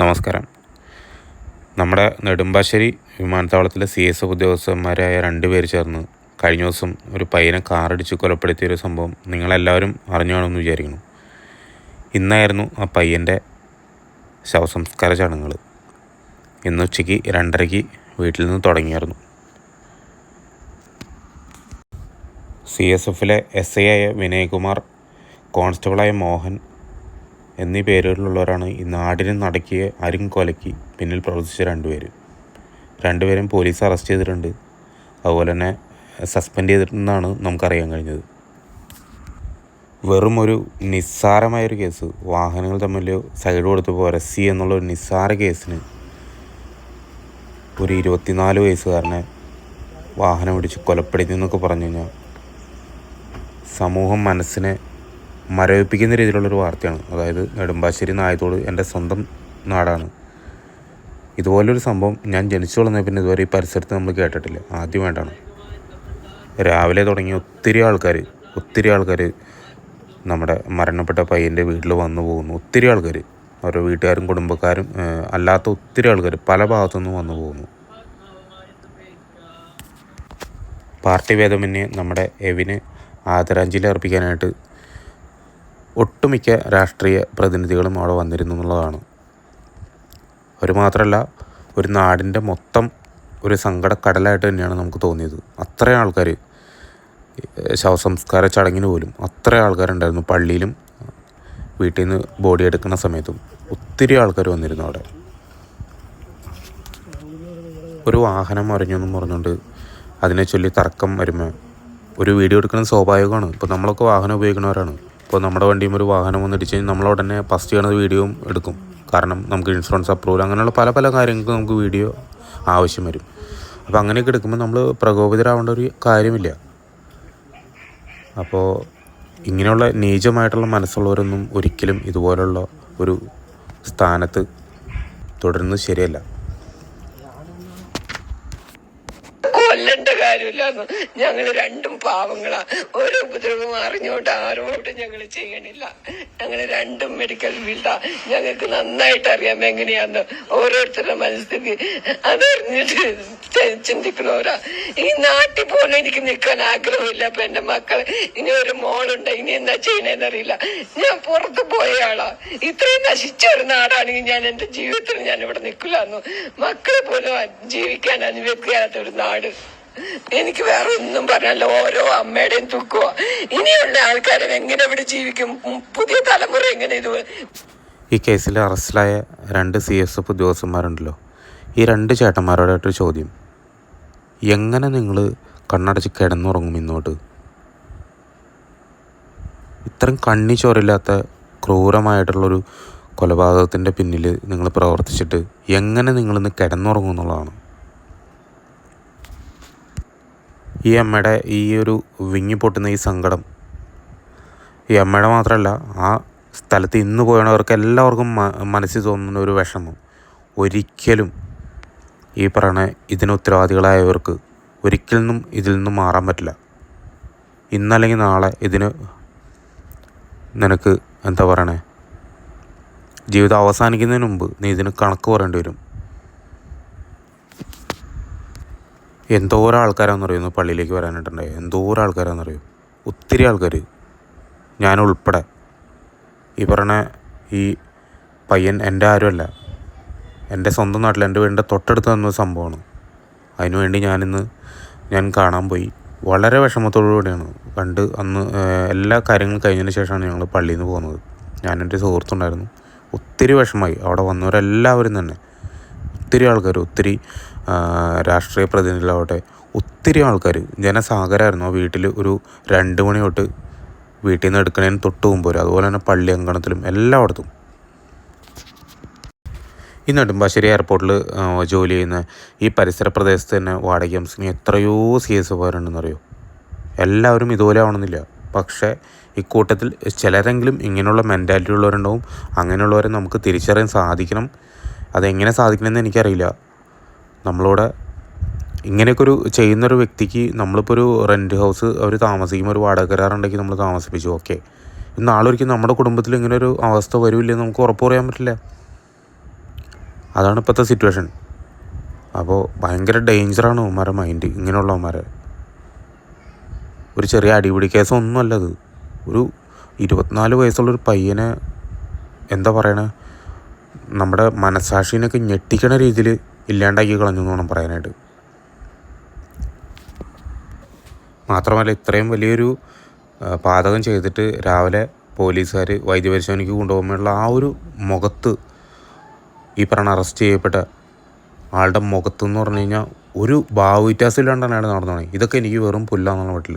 നമസ്കാരം. നമ്മുടെ നെടുമ്പാശ്ശേരി വിമാനത്താവളത്തിലെ സി എസ് എഫ് ഉദ്യോഗസ്ഥന്മാരായ രണ്ടുപേർ ചേർന്ന് കഴിഞ്ഞ ദിവസം ഒരു പയ്യനെ കാറടിച്ച് കൊലപ്പെടുത്തിയ ഒരു സംഭവം നിങ്ങളെല്ലാവരും അറിഞ്ഞു വിചാരിക്കുന്നു. ഇന്നായിരുന്നു ആ പയ്യന്റെ ശവസംസ്കാര ചടങ്ങുകൾ. ഇന്ന് ഉച്ചയ്ക്ക് രണ്ടരയ്ക്ക് വീട്ടിൽ നിന്ന് തുടങ്ങിയായിരുന്നു. സി എസ് എഫിലെ എസ് ഐ ആയ വിനയ്കുമാർ കോൺസ്റ്റബിളായ മോഹൻ എന്നീ പേരുകളിലുള്ളവരാണ് ഈ നാടിനെ നടക്കിയ അരും കൊലയ്ക്ക് പിന്നിൽ പ്രവർത്തിച്ച രണ്ടുപേര്. രണ്ടുപേരും പോലീസ് അറസ്റ്റ് ചെയ്തിട്ടുണ്ട്. അതുപോലെ തന്നെ സസ്പെൻഡ് ചെയ്തിട്ടുണ്ടെന്നാണ് നമുക്കറിയാൻ കഴിഞ്ഞത്. വെറും ഒരു നിസ്സാരമായൊരു കേസ് വാഹനങ്ങൾ തമ്മിൽ സൈഡ് കൊടുത്ത് പോരസി എന്നുള്ള ഒരു നിസ്സാര കേസിന് ഒരു ഇരുപത്തിനാല് വയസ്സുകാരനെ വാഹനം ഇടിച്ച് കൊലപ്പെടുത്തി എന്നൊക്കെ പറഞ്ഞു കഴിഞ്ഞാൽ സമൂഹം മനസ്സിനെ മരവിപ്പിക്കുന്ന രീതിയിലുള്ളൊരു വാർത്തയാണ്. അതായത് നെടുമ്പാശ്ശേരി നായതോട് എന്റെ സ്വന്തം നാടാണ്. ഇതുപോലൊരു സംഭവം ഞാൻ ജനിച്ചു വളർന്ന പിന്നെ ഇതുവരെ ഈ പരിസരത്ത് നമ്മൾ കേട്ടിട്ടില്ല. ആദ്യം വേണ്ടാണ്. രാവിലെ തുടങ്ങി ഒത്തിരി ആൾക്കാർ ഒത്തിരി ആൾക്കാർ നമ്മുടെ മരണപ്പെട്ട പയ്യന്റെ വീട്ടിൽ വന്നു പോകുന്നു. ഒത്തിരി ആൾക്കാർ അവരുടെ വീട്ടുകാരും കുടുംബക്കാരും അല്ലാത്ത ഒത്തിരി ആൾക്കാർ പല ഭാഗത്തുനിന്നും വന്നു പോകുന്നു. പാർട്ടി ഭേദമന്യേ നമ്മുടെ എവിന് ആദരാഞ്ജലി അർപ്പിക്കാനായിട്ട് ഒട്ടുമിക്ക രാഷ്ട്രീയ പ്രതിനിധികളും അവിടെ വന്നിരുന്നു എന്നുള്ളതാണ്. ഒരു മാത്രമല്ല ഒരു നാടിന്റെ മൊത്തം ഒരു സങ്കടക്കടലായിട്ട് തന്നെയാണ് നമുക്ക് തോന്നിയത്. അത്രയും ആൾക്കാർ ശവസംസ്കാര ചടങ്ങിന് പോലും അത്രയും ആൾക്കാരുണ്ടായിരുന്നു പള്ളിയിലും വീട്ടിൽ നിന്ന് ബോഡി എടുക്കുന്ന സമയത്തും. ഒത്തിരി ആൾക്കാർ വന്നിരുന്നു അവിടെ. ഒരു വാഹനം മറിഞ്ഞെന്നും പറഞ്ഞുകൊണ്ട് അതിനെ ചൊല്ലി തർക്കം വരുമ്പോൾ ഒരു വീഡിയോ എടുക്കുന്നത് സ്വാഭാവികമാണ്. ഇപ്പോൾ നമ്മളൊക്കെ വാഹനം ഉപയോഗിക്കുന്നവരാണ്. ഇപ്പോൾ നമ്മുടെ വണ്ടിയും ഒരു വാഹനം വന്നിടിച്ച് കഴിഞ്ഞാൽ നമ്മൾ ഉടനെ ഫസ്റ്റ് ചെയ്യണത് വീഡിയോയും എടുക്കും. കാരണം നമുക്ക് ഇൻഷുറൻസ് അപ്രൂവൽ അങ്ങനെയുള്ള പല പല കാര്യങ്ങൾക്ക് നമുക്ക് വീഡിയോ ആവശ്യം വരും. അപ്പോൾ അങ്ങനെയൊക്കെ എടുക്കുമ്പോൾ നമ്മൾ പ്രകോപിതരാവേണ്ട ഒരു കാര്യമില്ല. അപ്പോൾ ഇങ്ങനെയുള്ള നീചമായിട്ടുള്ള മനസ്സുള്ളവരൊന്നും ഒരിക്കലും ഇതുപോലുള്ള ഒരു സ്ഥാനത്ത് തുടരുന്നത് ശരിയല്ല. കൊല്ലണ്ട ഞങ്ങൾ രണ്ടും പാവങ്ങളാ. ഒരു ഉപദ്രവം അറിഞ്ഞോട്ട് ആരോട്ടും ഞങ്ങൾ ചെയ്യണില്ല. ഞങ്ങൾ രണ്ടും മെഡിക്കൽ ഫീൽഡാ ഞങ്ങൾക്ക് നന്നായിട്ട് അറിയാം എങ്ങനെയാന്ന്. ഓരോരുത്തരുടെ മനസ്ഥിതി. അതറിഞ്ഞിട്ട് ചിന്തിക്കുന്നവരാ. ഈ നാട്ടിൽ പോലും എനിക്ക് നിൽക്കാൻ ആഗ്രഹമില്ല. അപ്പൊ എന്റെ മക്കൾ ഇനി ഒരു മോളുണ്ട്. ഇനി എന്താ ചെയ്യണേന്ന് അറിയില്ല. ഞാൻ പുറത്ത് പോയ ആളാ. ഇത്രയും നശിച്ച ഒരു നാടാണെങ്കിൽ ഞാൻ എന്റെ ജീവിതത്തിൽ ഞാൻ ഇവിടെ നിൽക്കില്ലാന്നു. മക്കളെ പോലും ജീവിക്കാൻ അനുവദിക്കാത്ത ഒരു നാട്. എനിക്ക് വേറെ ഒന്നും പറഞ്ഞല്ല ഓരോ അമ്മയുടെയും തുക്കുക ഇനിയുള്ള ആൾക്കാരെ എങ്ങനെ ഇവിടെ ജീവിക്കും? പുതിയ തലമുറ എങ്ങനെ ഇത് ഈ കേസിൽ അറസ്റ്റിലായ രണ്ട് സി എസ് എഫ് ഉദ്യോഗസ്ഥന്മാരുണ്ടല്ലോ. ഈ രണ്ട് ചേട്ടന്മാരോടായിട്ടൊരു ചോദ്യം. എങ്ങനെ നിങ്ങൾ കണ്ണടച്ച് കിടന്നുറങ്ങും ഇന്നോട്ട് ഇത്രയും കണ്ണി ചോരില്ലാത്ത ക്രൂരമായിട്ടുള്ളൊരു കൊലപാതകത്തിന്റെ പിന്നിൽ നിങ്ങൾ പ്രവർത്തിച്ചിട്ട് എങ്ങനെ നിങ്ങളിന്ന് കിടന്നുറങ്ങും എന്നുള്ളതാണ്. ഈ അമ്മയുടെ ഈ ഒരു വിങ്ങിപ്പൊട്ടുന്ന ഈ സങ്കടം. ഈ അമ്മയുടെ മാത്രമല്ല ആ സ്ഥലത്ത് ഇന്ന് പോയവർക്ക് എല്ലാവർക്കും മനസ്സിൽ തോന്നുന്ന ഒരു വിഷമം. ഒരിക്കലും ഈ പറയണ ഇതിന് ഉത്തരവാദികളായവർക്ക് ഒരിക്കലും ഇതിൽ നിന്നും മാറാൻ പറ്റില്ല. ഇന്നല്ലെങ്കിൽ നാളെ ഇതിന് നിനക്ക് എന്താ പറയണേ? ജീവിതം അവസാനിക്കുന്നതിന് മുമ്പ് നീ ഇതിന് കണക്ക് പറയേണ്ടി വരും. എന്തോരം ആൾക്കാരാണെന്നറിയുന്നു പള്ളിയിലേക്ക് വരാനായിട്ടുണ്ടായി എന്തോരം ആൾക്കാരാണെന്നറിയോ ഒത്തിരി ആൾക്കാർ ഞാൻ ഉൾപ്പെടെ. ഈ പറഞ്ഞ ഈ പയ്യൻ എന്റെ ആരുമല്ല. എന്റെ സ്വന്തം നാട്ടിൽ എന്റെ വീടിന്റെ തൊട്ടടുത്ത് തന്ന സംഭവമാണ്. അതിനുവേണ്ടി ഞാനിന്ന് ഞാൻ കാണാൻ പോയി. വളരെ വിഷമത്തോടു കൂടിയാണ് കണ്ട് അന്ന് എല്ലാ കാര്യങ്ങളും കഴിഞ്ഞതിന് ശേഷമാണ് ഞങ്ങൾ പള്ളിയിൽ നിന്ന് പോകുന്നത്. ഞാൻ എന്റെ സുഹൃത്തുണ്ടായിരുന്നു. ഒത്തിരി വിഷമമായി. അവിടെ വന്നവരെല്ലാവരും തന്നെ. ഒത്തിരി ആൾക്കാർ ഒത്തിരി രാഷ്ട്രീയ പ്രതിനിധികളാവട്ടെ ഒത്തിരി ആൾക്കാർ. ജനസാഗരമായിരുന്നു ആ വീട്ടിൽ ഒരു രണ്ട് മണി തൊട്ട് വീട്ടിൽ നിന്ന് എടുക്കുന്നതിന് തൊട്ട് മുമ്പ് വരും. അതുപോലെ തന്നെ പള്ളി അങ്കണത്തിലും എല്ലായിടത്തും. ഈ നെടുമ്പാശ്ശേരി എയർപോർട്ടിൽ ജോലി ചെയ്യുന്ന ഈ പരിസര പ്രദേശത്ത് തന്നെ വാടക താമസിക്കുന്ന എത്രയോ സി എസ് എഫുകാരുണ്ടെന്നറിയോ എല്ലാവരും ഇതുപോലെ ആവണമെന്നില്ല. പക്ഷേ ഇക്കൂട്ടത്തിൽ ചിലരെങ്കിലും ഇങ്ങനെയുള്ള മെന്റാലിറ്റി ഉള്ളവരുണ്ടാവും. അങ്ങനെയുള്ളവരെ നമുക്ക് തിരിച്ചറിയാൻ സാധിക്കണം. അതെങ്ങനെ സാധിക്കണമെന്ന് എനിക്കറിയില്ല. നമ്മളോട് ഇങ്ങനെയൊക്കെ ഒരു ചെയ്യുന്നൊരു വ്യക്തിക്ക് നമ്മളിപ്പോൾ ഒരു റെന്റ് ഹൗസ് അവർ താമസിക്കുമ്പോൾ ഒരു വാടക കരാറുണ്ടെങ്കിൽ നമ്മൾ താമസിപ്പിച്ചു ഓക്കെ നാളെ ഒരിക്കലും നമ്മുടെ കുടുംബത്തിൽ ഇങ്ങനെ ഒരു അവസ്ഥ വരില്ലെന്ന് നമുക്ക് ഉറപ്പ് പറയാൻ പറ്റില്ല. അതാണ് ഇപ്പോഴത്തെ സിറ്റുവേഷൻ അപ്പോൾ ഭയങ്കര ഡേഞ്ചറാണ് അവന്മാരെ മൈൻഡ് ഇങ്ങനെയുള്ളവന്മാരെ. ഒരു ചെറിയ അടിപിടി കേസൊന്നുമല്ല അത്. ഒരു ഇരുപത്തിനാല് വയസ്സുള്ളൊരു പയ്യനെ എന്താ പറയണേ? നമ്മുടെ മനസാക്ഷിനൊക്കെ ഞെട്ടിക്കണ രീതിയിൽ ഇല്ലാണ്ടാക്കി കളഞ്ഞു എന്ന് വേണം പറയാനായിട്ട്. മാത്രമല്ല ഇത്രയും വലിയൊരു പാതകം ചെയ്തിട്ട് രാവിലെ പോലീസുകാർ വൈദ്യപരിശോധനയ്ക്ക് കൊണ്ടുപോകുമ്പോഴുള്ള ആ ഒരു മുഖത്ത് ഈ പറഞ്ഞ അറസ്റ്റ് ചെയ്യപ്പെട്ട ആളുടെ മുഖത്ത് എന്ന് പറഞ്ഞു കഴിഞ്ഞാൽ ഒരു ഭാവവ്യത്യാസമില്ലാണ്ടാണ് അയാൾ തുടങ്ങി ഇതൊക്കെ എനിക്ക് വെറും പുല്ലാന്നുള്ള വീട്ടിൽ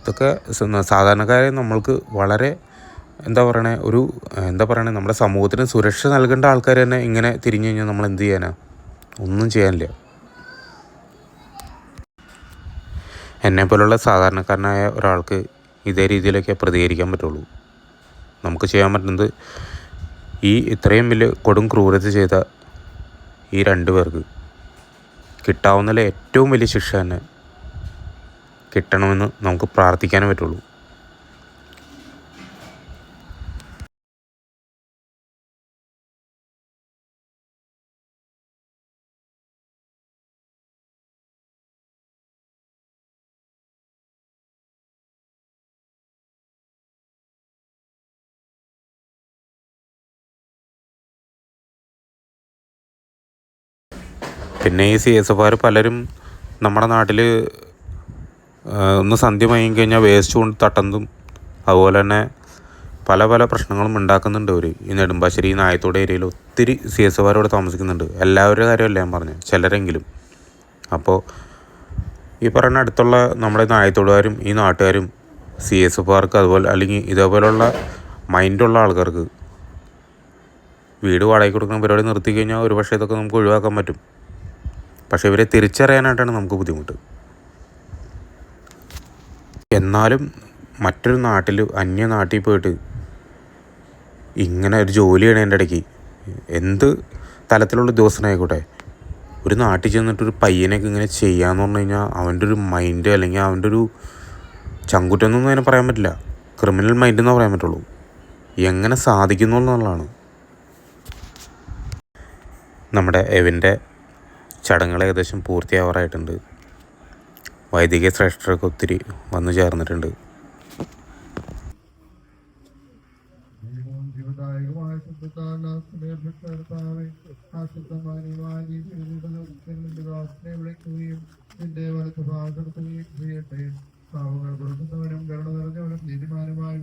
ഇതൊക്കെ സാധാരണക്കാരെ നമ്മൾക്ക് വളരെ എന്താ പറയണേ ഒരു എന്താ പറയണേ നമ്മുടെ സമൂഹത്തിന് സുരക്ഷ നൽകേണ്ട ആൾക്കാർ തന്നെ ഇങ്ങനെ തിരിഞ്ഞു കഴിഞ്ഞാൽ നമ്മൾ എന്ത് ചെയ്യാനാ? ഒന്നും ചെയ്യാനില്ല. എന്നെപ്പോലുള്ള സാധാരണക്കാരനായ ഒരാൾക്ക് ഇതേ രീതിയിലൊക്കെ പ്രതികരിക്കാൻ പറ്റുള്ളൂ. നമുക്ക് ചെയ്യാൻ പറ്റുന്നത് ഈ ഇത്രയും വലിയ കൊടും ക്രൂരത ചെയ്ത ഈ രണ്ട് പേർക്ക് കിട്ടാവുന്നതിലെ ഏറ്റവും വലിയ ശിക്ഷ തന്നെ കിട്ടണമെന്ന് നമുക്ക് പ്രാർത്ഥിക്കാനേ പറ്റുള്ളൂ. പിന്നെ ഈ സി എസ് എഫുകാർ പലരും നമ്മുടെ നാട്ടിൽ ഒന്ന് സന്ധ്യ മയങ്ങി കഴിഞ്ഞാൽ വേസ്റ്റ് കൊണ്ട് തട്ടുന്നതും അതുപോലെ തന്നെ പല പല പ്രശ്നങ്ങളും ഉണ്ടാക്കുന്നുണ്ട് അവർ ഈ നെടുമ്പാശ്ശേരി നായത്തോട് ഏരിയയിൽ ഒത്തിരി സി എസ് എഫുകാർ ഇവിടെ താമസിക്കുന്നുണ്ട്. എല്ലാവരുടെ കാര്യമല്ല ഞാൻ പറഞ്ഞു? ചിലരെങ്കിലും. അപ്പോൾ ഈ പറയുന്ന അടുത്തുള്ള നമ്മുടെ നായത്തോടുകാരും ഈ നാട്ടുകാരും സി എസ് എഫുകാർക്ക് അതുപോലെ അല്ലെങ്കിൽ ഇതേപോലുള്ള മൈൻഡുള്ള ആൾക്കാർക്ക് വീട് വാടകയ്ക്ക് കൊടുക്കുന്ന പരിപാടി നിർത്തി കഴിഞ്ഞാൽ ഒരുപക്ഷെ ഇതൊക്കെ നമുക്ക് ഒഴിവാക്കാൻ പറ്റും. പക്ഷേ ഇവരെ തിരിച്ചറിയാനായിട്ടാണ് നമുക്ക് ബുദ്ധിമുട്ട്. എന്നാലും മറ്റൊരു നാട്ടിൽ അന്യ നാട്ടിൽ പോയിട്ട് ഇങ്ങനെ ഒരു ജോലി ചെയ്യണതിന്റെ ഇടയ്ക്ക് എന്ത് തലത്തിലുള്ള ഉദ്യോഗസ്ഥനായിക്കോട്ടെ ഒരു നാട്ടിൽ ചെന്നിട്ട് ഒരു പയ്യനൊക്കെ ഇങ്ങനെ ചെയ്യാന്ന് പറഞ്ഞു കഴിഞ്ഞാൽ അവന്റെ ഒരു മൈൻഡ് അല്ലെങ്കിൽ അവന്റെ ഒരു ചങ്കുറ്റൊന്നും അതിനെ പറയാൻ പറ്റില്ല. ക്രിമിനൽ മൈൻഡ് എന്നേ പറയാൻ പറ്റുള്ളൂ. എങ്ങനെ സാധിക്കുന്നു എന്നുള്ളതാണ്. നമ്മുടെ എവിന്റെ ചടങ്ങുകൾ ഏകദേശം പൂർത്തിയാവാറായിട്ടുണ്ട് വൈദിക ശ്രേഷ്ഠരൊക്കെ ഒത്തിരി വന്നു ചേർന്നിട്ടുണ്ട്. ചെയ്യട്ടെ പാവങ്ങൾ കൊടുക്കുന്നവനും കരുണ നിറഞ്ഞവനും നീതിമാനുമായ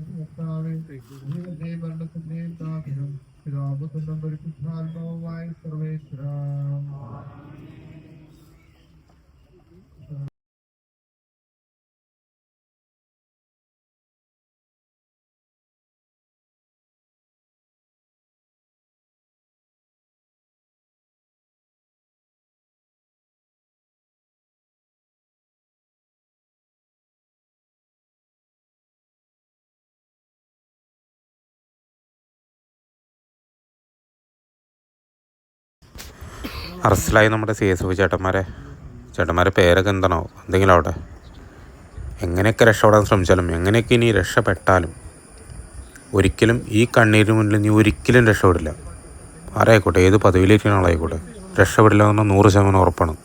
അറസ്റ്റിലായി നമ്മുടെ സി എസ് എഫ് ചേട്ടന്മാരെ. ചേട്ടന്മാരെ പേരൊക്കെ എന്താണോ? എന്തെങ്കിലും ആവട്ടെ. എങ്ങനെയൊക്കെ രക്ഷപ്പെടാൻ ശ്രമിച്ചാലും എങ്ങനെയൊക്കെ ഇനി രക്ഷപ്പെട്ടാലും ഒരിക്കലും ഈ കണ്ണീരിന് മുന്നിൽ നീ ഒരിക്കലും രക്ഷപ്പെടില്ല. ആരായിക്കോട്ടെ ഏത് പദവിയിലിരിക്കുന്ന ആളായിക്കോട്ടെ. രക്ഷപ്പെടില്ല എന്ന് നൂറ് ശതമാനം ഉറപ്പാണ്.